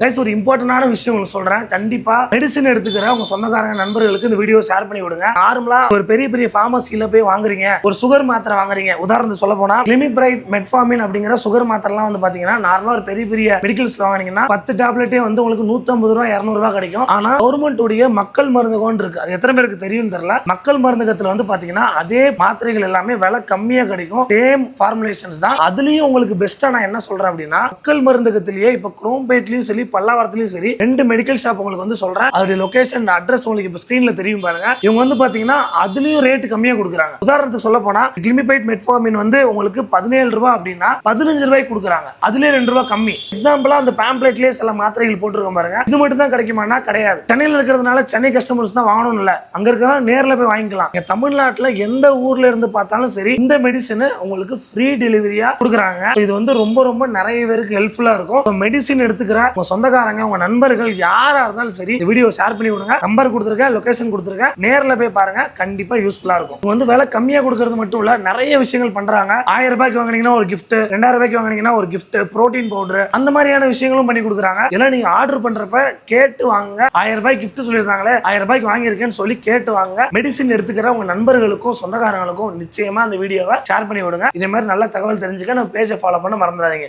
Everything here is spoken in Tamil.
கைஸ் ஒரு இம்பார்ட்டன்டான விஷயம் உங்களுக்கு சொல்றேன். கண்டிப்பா மெடிசன் எடுத்துக்கிற உங்க சொந்தக்காரங்க நண்பர்களுக்கு இந்த வீடியோ ஷேர் பண்ணி விடுங்க. நார்மலா ஒரு பெரிய பெரிய ஃபார்மசில போய் வாங்குறீங்க. ஒரு சுகர் மாத்திரை வாங்குறீங்க. உதாரணத்துக்கு சொல்ல போனா கிளிமிப்ரைட் மெட்ஃபார்மின் அப்படிங்கிற சுகர் மாத்திரைலாம் வந்து பாத்தீங்கன்னா நார்மலா ஒரு பெரிய பெரிய மெடிக்கல்ஸ் வாங்குனீங்கன்னா பத்து டேப்லெட்டே வந்து உங்களுக்கு நூத்தம்பது ரூபா இருநூறு ரூபா கிடைக்கும். ஆனா கவர்மெண்ட் உடைய மக்கள் மருந்துகோன்னு இருக்கு. அது எத்தனை பேருக்கு தெரியும் தெரியல. மக்கள் மருந்தகத்துல வந்து பாத்தீங்கன்னா அதே மாத்திரைகள் எல்லாமே விலை கம்மியா கிடைக்கும். சேம் ஃபார்முலேஷன்ஸ் தான். அதுலயும் உங்களுக்கு பெஸ்டா நான் என்ன சொல்றேன் அப்படின்னா மக்கள் மருந்தகத்திலேயே இப்ப குரோம்பேட்லயும் சரி பல்லாவரத்துலயும் சரி ரெண்டு மெடிக்கல் ஷாப் உங்களுக்கு வந்து சொல்றேன். அதோட லொகேஷன் அட்ரஸ் உங்களுக்கு இப்ப ஸ்கிரீன்ல தெரியும் பாருங்க. இவங்க வந்து பாத்தீங்கன்னா அதுலயும் ரேட் கம்மியா கொடுக்குறாங்க. உதாரணத்துக்கு சொல்ல போனா கிளிமிபைட் மெட்ஃபார்மின் வந்து உங்களுக்கு பதினேழு ரூபாய் அப்படின்னா பதினஞ்சு ரூபாய்க்கு கொடுக்குறாங்க. அதுலயே ரெண்டு ரூபாய் கம்மி. எக்ஸாம்பிளா அந்த பேம்ப்ளெட்லயே சில மாத்திரைகள் போட்டிருக்கோம் பாருங்க. இது மட்டும் தான் கிடைக்குமானா கிடையாது. சென்னையில இருக்கிறதுனால சென்னை கஸ்டமர்ஸ் தான் வாங்கணும் இல்ல. அங்க இருக்கிறதா நேர்ல போய் வாங்கிக்கலாம். இங்க தமிழ்நாட்டுல எந்த ஊர்ல இருந்து பார்த்தாலும் சரி இந்த மெடிசன் உங்களுக்கு ஃப்ரீ டெலிவரியா கொடுக்குறாங்க. இது வந்து ரொம்ப ரொம்ப நிறைய பேருக்கு ஹெல்ப்ஃபுல்லா இருக்கும். மெடிசின் எடுத்துக்கிற சொந்தக்காரங்க உங்க நண்பர்கள் யாரா இருந்தாலும் சரி வீடியோ ஷேர் பண்ணி விடுங்க. நம்பர் கொடுத்துருக்கேன் லொகேஷன் கொடுத்துருக்கேன். நேர்ல போய் பாருங்க கண்டிப்பா யூஸ்ஃபுல்லா இருக்கும். வந்து விலை கம்மியா கொடுக்கறது மட்டும் இல்ல நிறைய விஷயங்கள் பண்றாங்க. ஆயிரம் ரூபாய்க்கு வாங்கினீங்கன்னா ஒரு கிஃப்ட் ரெண்டாயிரம் ரூபாய்க்கு வாங்குனீங்கன்னா ஒரு கிஃப்ட் ப்ரோட்டீன் பவுடர் அந்த மாதிரியான விஷயங்களும் பண்ணி கொடுக்குறாங்க. எல்லாம் நீங்க ஆர்டர் பண்றப்ப கேட்டு வாங்க ஆயிரம் ரூபாய் கிஃப்ட் சொல்லியிருந்தாங்களே ஆயிரம் ரூபாய்க்கு வாங்கியிருக்கேன்னு சொல்லி கேட்டு வாங்க மெடிசின் எடுத்துக்கிற உங்க நண்பர்களுக்கும் சொந்தக்காரங்களுக்கும் நிச்சயமா அந்த வீடியோவை ஷேர் பண்ணி விடுங்க. இதே மாதிரி நல்ல தகவல் தெரிஞ்சுக்க நம்ம பேஜை ஃபாலோ பண்ண மறந்துடாதீங்க.